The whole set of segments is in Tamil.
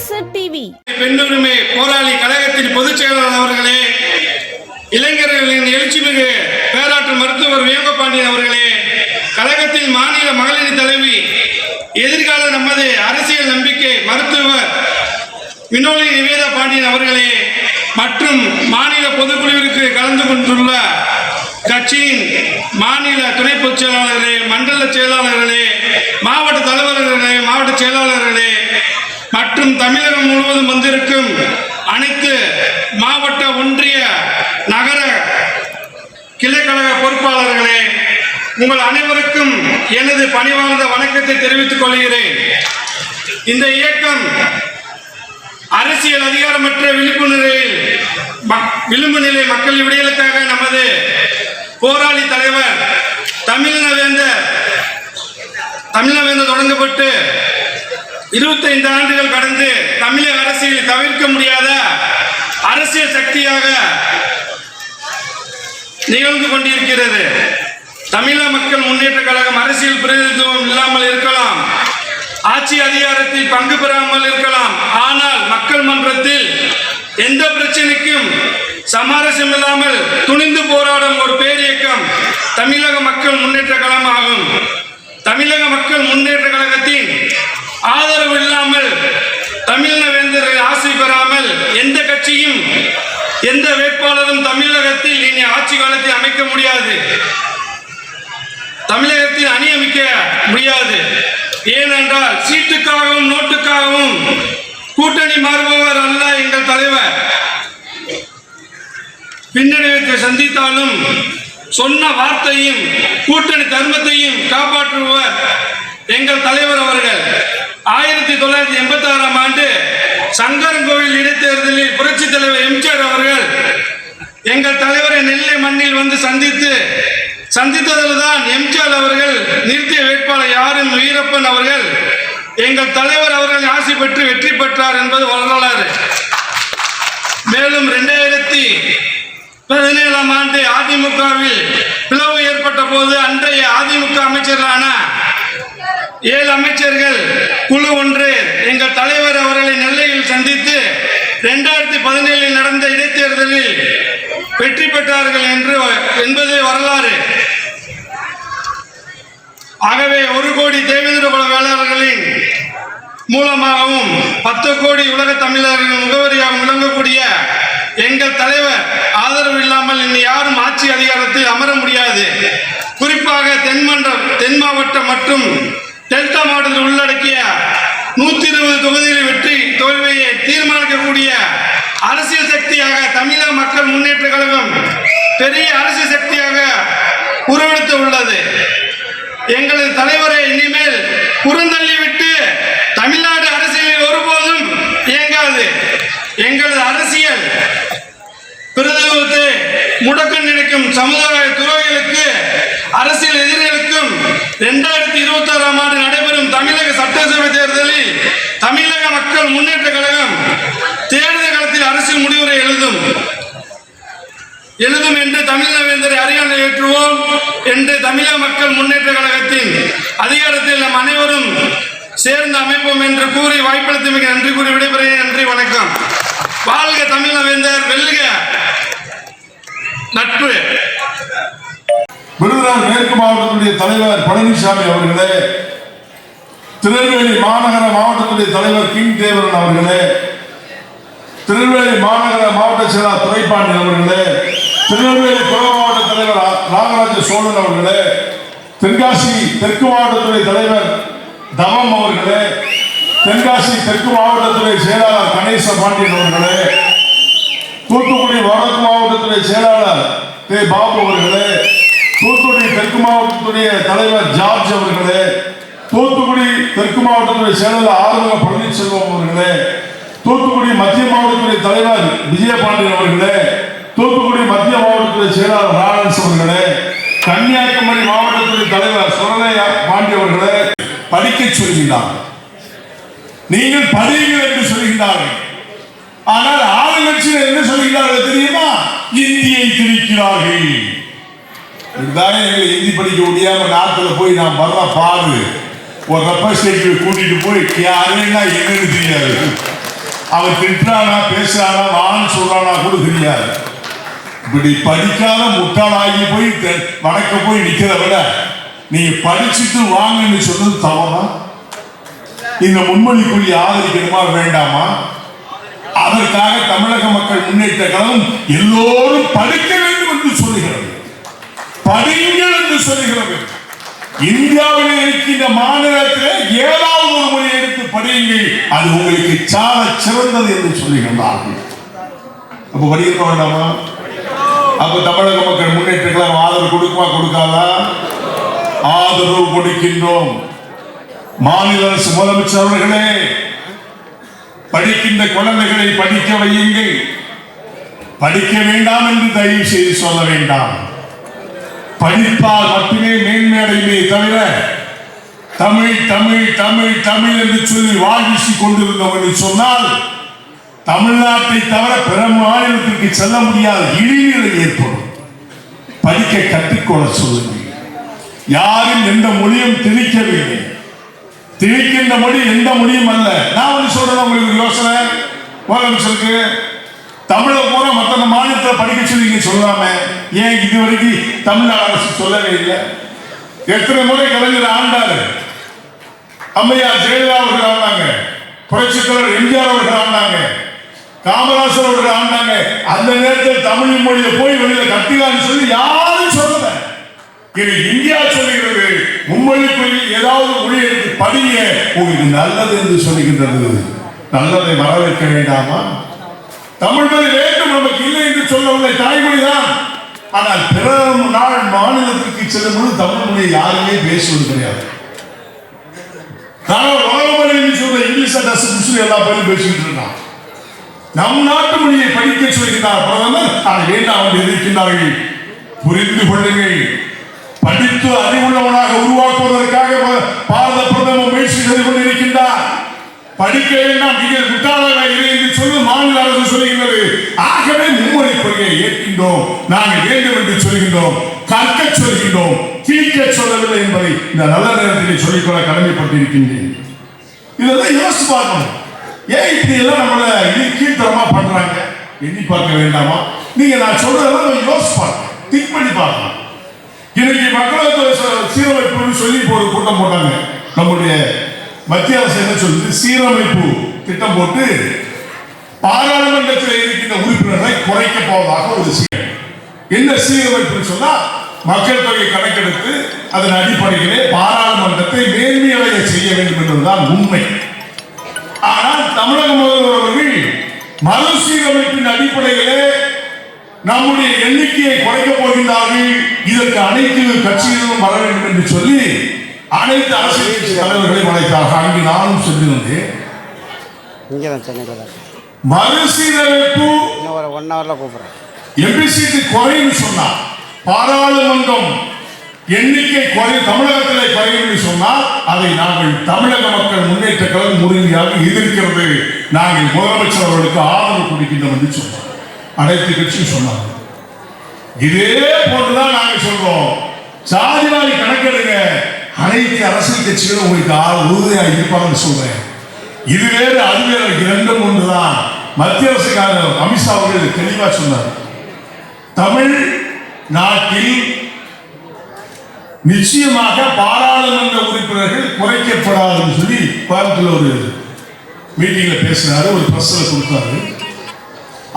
அரசு டிவி பெண்ணுரிமை போராளி கழகத்தின் பொதுச் செயலாளர் அவர்களே இளைஞர்களின் எழுச்சிமிகு பேராற்று மருத்துவர் வேங்கபாண்டியன் அவர்களே கழகத்தின் மாநில மகளிர் தலைவி எதிர்கால நமது அரசியல் நம்பிக்கை மருத்துவர் வினோலி நிவேதா பாண்டியன் அவர்களே மற்றும் மாநில பொதுக்குழுவிற்கு கலந்து கொண்டுள்ள கட்சியின் மாநில துணை பொதுச் செயலாளர்களே மண்டல செயலாளர்களே மாவட்ட தலைவர்களே மாவட்ட செயலாளர்களே மற்றும் தமிழகம் முழுவதும் வந்திருக்கும் அனைத்து மாவட்ட ஒன்றிய நகர கிளைக்கழக பொறுப்பாளர்களே உங்கள் அனைவருக்கும் எனது பணிவார்ந்த வணக்கத்தை தெரிவித்துக் கொள்கிறேன். இந்த இயக்கம் அரசியல் அதிகாரமற்ற விழிப்பு நிலையில் மக்- விளிம்பு நிலை மக்கள் விடியலுக்காக நமது போராளி தலைவர் தமிழ்நவேந்தர் தமிழ்நவேந்தர் தொடங்கப்பட்டு இருபத்தைந்து ஆண்டுகள் கடந்து தமிழக அரசியல் தவிர்க்க முடியாத அரசியல் சக்தியாக நிகழ்ந்து கொண்டிருக்கிறது. தமிழக மக்கள் முன்னேற்ற கழகம் அரசியல் பிரதிநிதித்துவம் இல்லாமல் இருக்கலாம். ஆட்சி அதிகாரத்தில் பங்கு பெறாமல் இருக்கலாம். ஆனால் மக்கள் மன்றத்தில் எந்த பிரச்சனைக்கும் சமரசம் இல்லாமல் துணிந்து போராடும் ஒரு பேரியக்கம் தமிழக மக்கள் முன்னேற்ற கழகம் ஆகும் தமிழக மக்கள் முன்னேற்ற கழகத்தின் ஆதரவு இல்லாமல் தமிழ்நவேந்தரின் ஆசை பெறாமல் எந்த கட்சியும் எந்த வேட்பாளரும் தமிழகத்தில் இனி ஆட்சி காலத்தை அமைக்க முடியாது. தமிழகத்தில் அணி அமைக்க முடியாது. ஏனென்றால் சீட்டுக்காகவும் நோட்டுக்காகவும் கூட்டணி மாறுபவர் அல்ல எங்கள் தலைவர். பின்னடைவை சந்தித்தாலும் சொன்ன வார்த்தையும் கூட்டணி தர்மத்தையும் காப்பாற்றுபவர் எங்கள் தலைவர் அவர்கள். ஆயிரத்தி தொள்ளாயிரத்தி எண்பத்தி ஆறாம் ஆண்டு சங்கரன்கோவில் இடைத்தேர்தலில் புரட்சி தலைவர் எம்ஜிஆர் அவர்கள் எங்கள் தலைவரை நெல்லை மண்ணில் வந்து சந்தித்து சந்தித்ததில் தான் எம்ஜிஆர் அவர்கள் நிறுத்திய வேட்பாளர் யாரும் வீரப்பன் அவர்கள் எங்கள் தலைவர் அவர்கள் ஆசை பெற்று வெற்றி பெற்றார் என்பது வரலாறு. மேலும் இரண்டாயிரத்தி பதினேழாம் ஆண்டு அதிமுகவில் பிளவு ஏற்பட்ட போது அன்றைய அதிமுக அமைச்சரான ஏழு அமைச்சர்கள் குழு ஒன்று எங்கள் தலைவர் அவர்களை நெல்லையில் சந்தித்து இரண்டாயிரத்தி பதினேழில் நடந்த இடைத்தேர்தலில் வெற்றி பெற்றார்கள் என்று என்பது வரலாறு. ஆகவே ஒரு கோடி தேவேந்திர குல வேளாளர்களின் மூலமாகவும் பத்து கோடி உலக தமிழர்களின் முகவரியாக விளங்கக்கூடிய எங்கள் தலைவர் ஆதரவு இல்லாமல் இனி யாரும் ஆட்சி அதிகாரத்தில் அமர முடியாது. குறிப்பாக தென்மன்றம் தென் மாவட்டம் மற்றும் டெல்டா மாவட்டத்தில் உள்ளடக்கிய நூத்தி இருபது தொகுதிகளில் வெற்றி தோல்வியை தீர்மானிக்கக்கூடிய அரசியல் சக்தியாக தமிழக மக்கள் முன்னேற்ற கழகம் பெரிய அரசியல் சக்தியாக உருவெடுத்து உள்ளது. எங்களது தலைவரை இனிமேல் புறந்தள்ளிவிட்டு தமிழ்நாடு அரசியலில் ஒருபோதும் இயங்காது. எங்களது அரசியல் பிரதிநிதித்து முடக்க நினைக்கும் சமுதாய துறைகளுக்கு அரசியல் எதிரிகளுக்கும் இரண்டாயிரத்தி இருபத்தி ஆறாம் ஆண்டு நடைபெறும் தமிழக சட்டசபை தேர்தலில் தமிழக மக்கள் முன்னேற்ற கழகம் தேர்தல் காலத்தில் அரசியல் முடிவுரை எழுதும். எழுதும் என்று தமிழ்நவேந்தரை அறியாமை ஏற்றுவோம் என்று தமிழக மக்கள் முன்னேற்ற கழகத்தின் அதிகாரத்தில் நம் அனைவரும் சேர்ந்து அமைப்போம் என்று கூறி வாய்ப்பளித்தமைக்கு நன்றி கூறி விடைபெறுகிறேன். நன்றி வணக்கம். வாழ்க தமிழ்நவேந்தர் வெல்க. நட்பு. விருதுநகர் மேற்கு மாவட்டத்துடைய தலைவர் பழனிசாமி அவர்களே திருநெல்வேலி மாநகர மாவட்டத்துடைய தலைவர் கிங் தேவரன் அவர்களே திருநெல்வேலி மாநகர மாவட்ட செயலாளர் துறைப்பாண்டியன் அவர்களே திருநெல்வேலி புற மாவட்ட தலைவர் நாகராஜ ராகராஜ சோழன் அவர்களே தென்காசி தெற்கு மாவட்டத்துடைய தலைவர் தவம் அவர்களே தென்காசி தெற்கு மாவட்டத்துடைய செயலாளர் கணேச பாண்டியன் அவர்களே தூத்துக்குடி வடக்கு மாவட்டத்துடைய செயலாளர் தே பாபு அவர்களே தூத்துக்குடி தெற்கு மாவட்டத்துடைய தலைவர் ஜார்ஜ் அவர்களே தூத்துக்குடி தெற்கு மாவட்டத்துடைய செயலர் ஆறுமுக பழனிசெல்வம் அவர்களே தூத்துக்குடி மத்திய மாவட்டத்துடைய தலைவர் விஜயபாண்டியன் அவர்களே தூத்துக்குடி மத்திய மாவட்டத்துடைய செயலாளர் ராணன்ஸ் அவர்களே கன்னியாகுமரி மாவட்டத்துடைய தலைவர் சுரலையா பாண்டி அவர்களே படிக்க சொல்கிறார் நீங்கள் படியுங்கள் என்று சொல்கிறார்கள் ஆனால் ஆளுங்கட்சியில் என்ன சொல்கிறார்கள் தெரியுமா? இந்தியை திணிக்கிறார்கள். இதுதானே எங்களை ஹிந்தி படிக்க முடியாம நாட்டில் போய் நான் வர்ற பாடு ஒரு ரெப்ரஸன்டேட்டிவ் கூட்டிட்டு போய் யாருன்னா என்னன்னு தெரியாது. அவர் திட்டானா பேசுறானா வான்னு சொல்றானா கூட தெரியாது. இப்படி படிக்காத முட்டாளாகி போய் தெ- வடக்க போய் நிற்கிறத விட நீங்க படிச்சுட்டு வாங்கன்னு சொன்னது தவறா? இந்த முன்மொழிக்குரிய ஆதரிக்கணுமா வேண்டாமா? அதற்காக தமிழக மக்கள் முன்னேற்ற கழகம் எல்லோரும் படிக்க வேண்டும் என்று சொல்லுகிறது. படிங்கள் என்று சொல்லுகிறது. இந்தியாவில் இருக்கின்ற மாநிலத்தில் ஏதாவது ஒரு மொழி எடுத்து படியுங்கள். அது உங்களுக்கு சால சிறந்தது என்று சொல்லுகின்றார்கள். அப்ப படிக்க வேண்டாமா? அப்ப தமிழக மக்கள் முன்னேற்ற ஆதரவு கொடுக்குமா கொடுக்காதா? ஆதரவு கொடுக்கின்றோம். மாநில அரசு முதலமைச்சர் அவர்களே படிக்கின்ற குழந்தைகளை படிக்க வையுங்கள். படிக்க வேண்டாம் என்று தயவு செய்து சொல்ல வேண்டாம். படிப்பால் மட்டுமே மேன்மையடையுமே தவிர தமிழ் தமிழ் தமிழ் தமிழ் என்று சொல்லி வாழ்வீசி கொண்டிருந்தோம் என்று சொன்னால் தமிழ்நாட்டை தவிர பிற மாநிலத்திற்கு செல்ல முடியாத இழிநிலை ஏற்படும். படிக்க கற்றுக்கொள்ள சொல்லுங்கள். யாரும் எந்த மொழியும் திணிக்கவில்லை. திணிக்கின்ற மொழி எந்த மொழியும் அல்ல. நான் ஒன்று சொல்றேன் உங்களுக்கு ஒரு யோசனை? முதலமைச்சருக்கு தமிழை பூரா மற்ற மாநிலத்தில் படிக்க சொல்லி நீங்க சொல்லாம ஏன் இது வரைக்கும் தமிழ்நாடு அரசு சொல்லவே இல்லை? எத்தனை முறை கலைஞர் ஆண்டாரு? அம்மையார் ஜெயலலிதா அவர்கள் ஆண்டாங்க. புரட்சித் தலைவர் எம்ஜிஆர் அவர்கள் ஆண்டாங்க. காமராசர் அவர்கள் ஆண்டாங்க. அந்த நேரத்தில் தமிழ் மொழியை போய் வெளியில கட்டிலான்னு சொல்லி யாரும் சொல்லல. இது இந்தியா சொல்லுகிறது மும்மொழிக்குரிய ஏதாவது மொழி எடுத்து படிங்க. உங்களுக்கு நல்லது என்று சொல்லுகின்றது. நல்லதை வரவேற்க வேண்டாமா? தமிழ் மொழி வேண்டும் நமக்கு இல்லை என்று சொல்லவில்லை. தாய்மொழி தான். ஆனால் பிற நாள் மாநிலத்திற்கு செல்லும் பொழுது தமிழ் மொழியை யாருமே பேசுவது கிடையாது. நான் உலக மொழி என்று சொல்ற இங்கிலீஷ் டஸ் எல்லா பேரும் பேசிக்கிட்டு இருக்கான் நம் நாட்டு மொழியை படிக்க சொல்கிறார் பிரதமர். அதை வேண்டாம் என்று எதிர்க்கின்றார்கள் புரிந்து கொள்ளுங்கள். படித்து அறிவுள்ளவனாக உருவாக்குவதற்காக பாரத பிரதமர் முயற்சி செய்து கொண்டிருக்கின்றார் படிக்க வேண்டாம் நீங்கள் முட்டாளாக இல்லை என்று சொல்லி மாநில அரசு சொல்லுகிறது ஆகவே மும்முறை கொள்கையை ஏற்கின்றோம். நாங்கள் வேண்டும் என்று சொல்கின்றோம். கற்க சொல்கின்றோம். தீர்க்க சொல்லவில்லை என்பதை இந்த நல்ல நேரத்தில் சொல்லிக்கொள்ள கடமைப்பட்டிருக்கின்றேன். இதெல்லாம் யோசிச்சு பார்க்கணும். ஏன் இப்படி எல்லாம் நம்மள இது கீழ்த்தரமா பண்றாங்க? எண்ணி பார்க்க வேண்டாமா? நீங்க நான் சொல்றதெல்லாம் கொஞ்சம் யோசிச்சு பார்க்கணும். திங்க் பண்ணி பார்க்கலாம் இன்னைக்கு மக்களவை சீரமைப்புன்னு சொல்லி இப்போ ஒரு கூட்டம் போட்டாங்க. நம்முடைய மத்திய அரசு என்ன சொல்லுது? சீரமைப்பு திட்டம் போட்டு பாராளுமன்றத்தில் இருக்கின்ற உறுப்பினர்களை குறைக்க போவதாக ஒரு விஷயம் என்ன சீரமைப்புன்னு சொன்னா மக்கள் தொகை கணக்கெடுத்து அதன் அடிப்படையிலே பாராளுமன்றத்தை மேன்மையடைய செய்ய வேண்டும் என்பதுதான் உண்மை. ஆனால் தமிழக முதல்வர் அவர்கள் மறுசீரமைப்பின் அடிப்படையிலே நம்முடைய எண்ணிக்கையை குறைக்கப் போகின்றார்கள். இதற்கு அனைத்து கட்சிகளும் வர வேண்டும் என்று சொல்லி அனைத்து அரசியல் தலைவர்களையும் அழைத்தார்கள். அங்கு நானும் சென்றிருந்தேன் இங்கே தான் சென்னையில் தான் மறுசீரமைப்பு ஒரு ஒன் ஹவரில் கூப்பிட்றேன். எம்பி சீட்டு குறையும் சொன்னார் பாராளுமன்றம் எண்ணிக்கை குறை தமிழகத்திலே குறையும் சொன்னால் அதை நாங்கள் தமிழக மக்கள் முன்னேற்ற கழகம் உறுதியாக எதிர்க்கிறது. நாங்கள் முதலமைச்சர் அவர்களுக்கு ஆதரவு கொடுக்கின்றோம் என்று சொன்னார். அனைத்து கட்சியும் சொன்னாங்க. இதே போன்றுதான் நாங்கள் சொல்றோம். சாதிவாரி கணக்கெடுங்க. அனைத்து அரசியல் கட்சிகளும் உங்களுக்கு ஆள் உறுதியாக இருப்பாங்கன்னு சொல்றேன். இது வேறு அது வேறு இரண்டும் ஒன்றுதான். மத்திய அரசுக்காரர் அமித்ஷா அவர்கள் தெளிவாக சொன்னார். தமிழ் நாட்டில் நிச்சயமாக பாராளுமன்ற உறுப்பினர்கள் குறைக்கப்படாதுன்னு சொல்லி கோயம்புத்தூர்ல ஒரு மீட்டிங்ல பேசினாரு ஒரு பிரஸ்ல கொடுத்தாரு.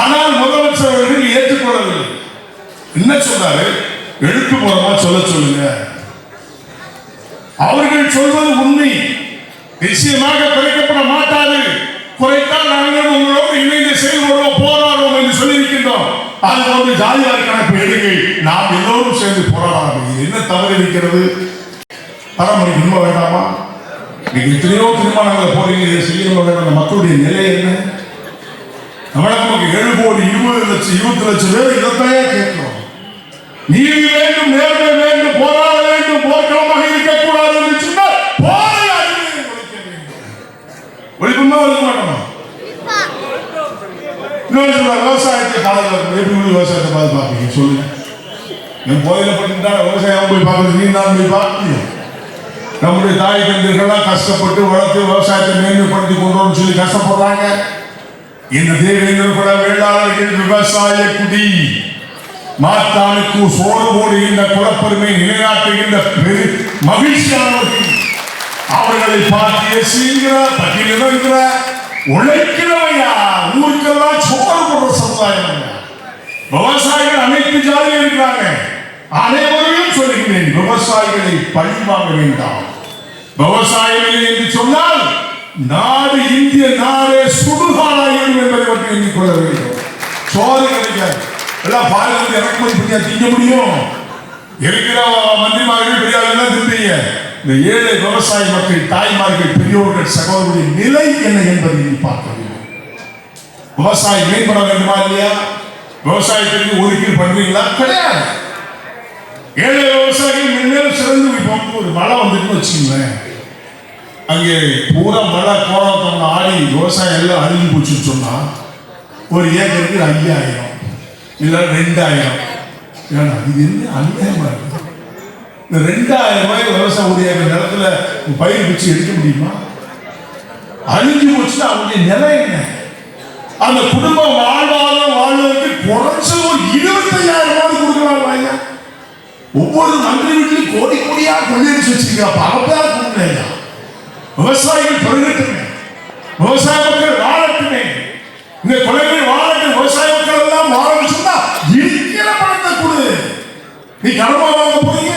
ஆனால் முதலமைச்சர் அவர்கள் ஏற்றுக்கொள்ளவில்லை. என்ன சொன்னாரு எழுத்துப்பூர்வமா சொல்ல சொல்லுங்க. அவர்கள் சொல்வது உண்மை. நிச்சயமாக குறைக்கப்பட மாட்டாது. குறைத்தால் நாங்கள் உங்களோடு இணைந்து செயல்படுவோம் போராடுவோம் என்று சொல்லியிருக்கின்றோம். அது போன்று ஜாதிவாரி கணக்கு எடுங்கள் நாம் எல்லோரும் சேர்ந்து போராடலாம். இது என்ன தவறு இருக்கிறது? பரம்பரை உண்மை வேண்டாமா? நீங்க எத்தனையோ தீர்மானங்களை போறீங்க இதை செய்யணும் மக்களுடைய நிலை என்ன? தமிழக நமக்கு ஏழு கோடி இருபது லட்சம் இருபத்தி லட்சம் பேர் இதைத்தான் கேட்கிறோம். நீதி வேண்டும் நேர்மை வேண்டும். போர்க்களமாக இருக்கக்கூடாது என்று சொன்னால் போரை ஒழிப்புமா ஒழிக்க மாட்டோமா? விவசாயத்தை காலத்தில் எப்படி விவசாயத்தை பார்த்து சொல்லுங்க. என் போதையில பண்ணிட்டா விவசாயம் போய் பார்க்கறது நீ தான் போய் பார்க்க நம்முடைய தாய் தந்தைகள்லாம் கஷ்டப்பட்டு வளர்த்து விவசாயத்தை மேன்மைப்படுத்தி கொண்டு வரணும்னு சொல்லி கஷ்டப்படுறாங்க. இந்த தேவேந்திர குல வேளாளர்கள் விவசாய குடி. மாத்தானுக்கு சோறு போடுகின்ற குலப்பெருமை நிலைநாட்டுகின்ற பெரு மகிழ்ச்சியானவர்கள் அவர்களை பார்த்து எசுகிற பகிர்கிற உழைக்கிறவையா? ஊருக்கெல்லாம் சோறு போடுற சமுதாயம் விவசாயிகள் அனைத்து ஜாதியில் இருக்கிறாங்க. அனைவரையும் சொல்லுகிறேன் விவசாயிகளை பழி வாங்க வேண்டாம். விவசாயிகள் என்று சொன்னால் நாடு இந்திய நாடே சுடுகாடாயிரும் என்பதை மட்டும் எண்ணிக்கொள்ள வேண்டும். சோறு கிடைக்காது. எல்லாம் பாரதி இறக்குமதி பண்ணியா திங்க முடியும்? இருக்கிற மந்திரிமார்கள் பெரியார்கள் திம்பீங்க இந்த ஏழை விவசாய மக்கள் தாய்மார்கள் பெரியோர்கள் சகோதரர்களின் நிலை என்ன என்பதை நீ பார்க்க வேண்டும். விவசாயி மேம்பட வேண்டுமா இல்லையா? விவசாயத்திற்கு ஒதுக்கீடு பண்றீங்களா? கிடையாது. ஏழை விவசாயிகள் மென்மேலும் சிறந்து இப்போ வந்து ஒரு மழை வந்துட்டுன்னு வச்சுக்கோங்களேன். அங்கே பூரா மழை கோலம் ஆடி விவசாயம் எல்லாம் அழிஞ்சு போச்சுன்னு சொன்னா ஒரு ஏக்கருக்கு ஐயாயிரம். இல்லை ரெண்டாயிரம். ஏன்னா இது என்ன அநியாயமா இருக்கு? இந்த ரெண்டாயிரம் ரூபாய் விவசாய உடைய நிலத்துல பயிர் வச்சு எடுக்க முடியுமா? அழிஞ்சு போச்சுன்னா அவங்களுடைய நிலை என்ன? அந்த குடும்பம் வாழ்வாதாரம் வாழ்வதற்கு குறைஞ்சது ஒரு இருபத்தையாயிரம் ரூபாய் கொடுக்கலாம் ஐயா? ஒவ்வொரு மந்திரி வீட்டிலும் கோடி கோடியா கொள்ளையடிச்சு வச்சிருக்கா அப்பதான் கொடுக்கலையா விவசாயிகள் பெருகட்டுமே விவசாய மக்கள் வாழட்டுமே. இந்த கொலைகள் வாழ நீ கடமா வாங்க போறீங்க?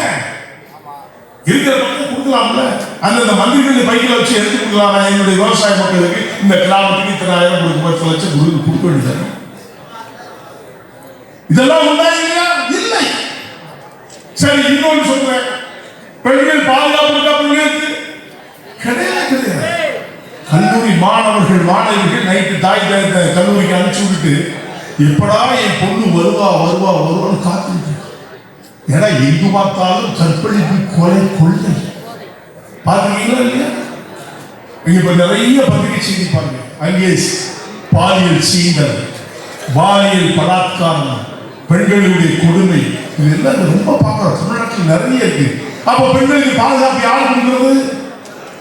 இருக்கிற பணத்தை கொடுக்கலாம்ல? அந்தந்த மந்திரிகள் பைக்கில் வச்சு எடுத்து கொடுக்கலாம் என்னுடைய விவசாய மக்களுக்கு இந்த கிராமத்துக்கு இத்தனை ஆயிரம் கொடுக்க பத்து லட்சம் கொடுக்க கொடுக்க வேண்டியது இதெல்லாம் உண்டா இல்லையா? இல்லை. சரி இன்னொன்னு சொல்றேன். பெண்கள் பாதுகாப்பு இருக்கா பெண்களுக்கு? கிடையாது கிடையாது. கல்லூரி மாணவர்கள் மாணவிகள் நைட்டு தாய் தகத்த கல்லூரிக்கு அனுப்பிச்சு விட்டுட்டு எப்படா என் பொண்ணு வருவா வருவா வருவான்னு காத்து ஏன்னா எங்கு பார்த்தாலும் கற்பழிப்பு கொலை கொள்ளை. பாத்தீங்களா இல்லையா? இங்க இப்ப நிறைய பத்திரிகை செய்தி பாருங்க. அங்கே பாலியல் சீண்டல் பாலியல் பலாத்காரம் பெண்களுடைய கொடுமை இதெல்லாம் ரொம்ப பார்க்கறோம். தமிழ்நாட்டில் நிறைய இருக்கு. அப்ப பெண்களுக்கு பாதுகாப்பு யார் கொடுக்கிறது?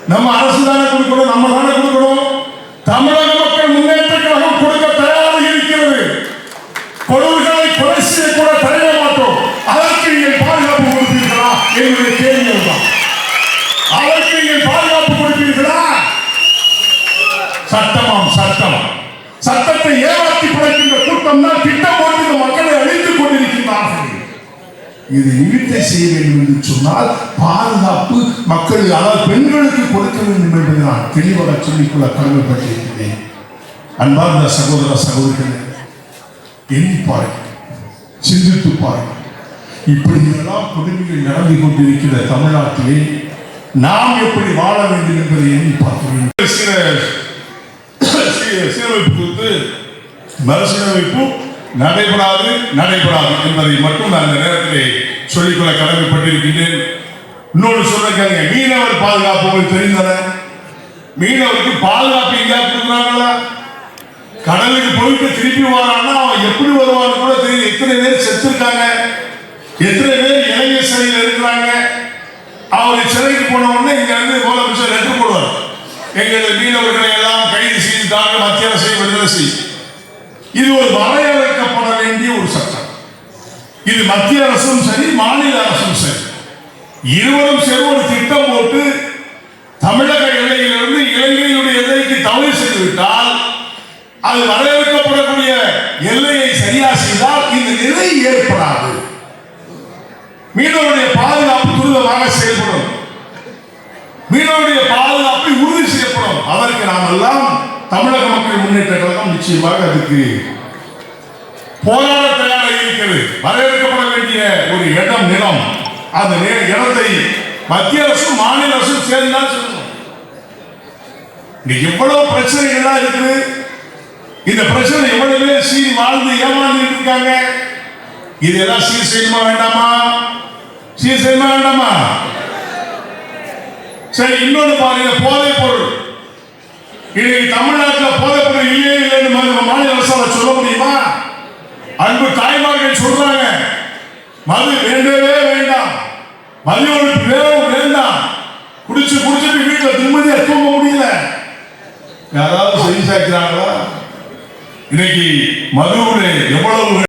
நம்ம அரசு தானே கொடுக்கணும் நம்ம தானே கொடுக்கணும்? தமிழக சட்டமாம் சட்டம். சட்டத்தை ஏமாற்றி படைக்கின்ற கூட்டம் தான் திட்டம் போட்டு இந்த மக்களை அழித்துக் கொண்டிருக்கிறார்கள் இது நிமித்தை செய்ய வேண்டும் என்று சொன்னால் பாதுகாப்பு மக்கள் அதாவது பெண்களுக்கு கொடுக்க வேண்டும் என்று நான் தெளிவாக சொல்லிக்கொள்ள கடமைப்பட்டிருக்கிறேன். அன்பார்ந்த சகோதர சகோதரிகளே எண்ணி பாருங்கள் சிந்தித்து பாருங்கள். இப்படியெல்லாம் கொடுமைகள் நடந்து கொண்டிருக்கிற தமிழ்நாட்டிலே நாம் எப்படி வாழ வேண்டும் என்பதை எண்ணி பார்க்க வேண்டும். சில சீரமைப்பு குறித்து மறுசீரமைப்பு நடைபெறாது நடைபெறாது என்பதை மட்டும் நான் இந்த நேரத்திலே சொல்லிக்கொள்ள கடமைப்பட்டிருக்கின்றேன். இன்னொன்று சொல்றேன் மீனவர் பாதுகாப்பு உங்களுக்கு தெரிந்தன மீனவருக்கு பாதுகாப்பு எங்கேயா கொடுக்குறாங்களா? கடலுக்கு போயிட்டு திருப்பி வரான்னா அவன் எப்படி வருவான்னு கூட தெரியும் எத்தனை பேர் செத்துருக்காங்க? எத்தனை பேர் இளைஞர் சிறையில் இருக்கிறாங்க? அவர் சிறைக்கு போன உடனே இங்க இருந்து முதலமைச்சர் லெட்டர் போடுவார். எங்களது மீனவர்களை எல்லாம் கைது செய்தாங்க மத்திய அரசை விடுதலை செய்யும் இது ஒரு வரையறுக்கப்பட வேண்டிய ஒரு சட்டம். இது மத்திய அரசும் சரி மாநில அரசும் சரி. இருவரும் சேர்ந்து ஒரு திட்டம் போட்டு தமிழக எல்லையிலிருந்து இலங்கையினுடைய எல்லைக்கு தவறு செய்துவிட்டால் அது வரையறுக்கப்படக்கூடிய எல்லையை சரியா செய்தால் இந்த நிலை ஏற்படாது. மீனவருடைய பாதுகாப்பு துரிதமாக செயல்படும். மீனவருடைய பாதுகாப்பை உறுதி செய்யப்படும். அதற்கு நாம் எல்லாம் தமிழக மக்கள் முன்னேற்ற கழகம் நிச்சயமாக அதுக்கு போராட தயாராக இருக்கிறது. வரையறுக்கப்பட வேண்டிய ஒரு இடம் நிலம். அந்த இடத்தை மத்திய அரசும் மாநில அரசும் சேர்ந்துதான் சொல்லணும் எவ்வளவு பிரச்சனைகள்லாம் இருக்குது. இந்த பிரச்சனை எவ்வளவு பேர் சீர் வாழ்ந்து ஏமாந்து இருக்காங்க. இதெல்லாம் சீர் செய்யணுமா வேண்டாமா? சீர் செய்யணுமா வேண்டாமா? சரி இன்னொன்று பாருங்க போதைப் பொருள். இன்னைக்கு தமிழ்நாட்டில் போதைப்பொருள் இல்லையே இல்லைன்னு மாநில அரசால சொல்ல முடியுமா? அன்பு தாய்மார்கள் சொல்றாங்க. மது வேண்டவே வேண்டாம். மதியோடு வேணும் வேண்டாம். குடிச்சு குடிச்சிட்டு வீட்டில் நிம்மதியா தூங்க முடியல. யாராவது செய்தி சாய்க்கிறாங்களா? இன்னைக்கு மதுவுடைய எவ்வளவு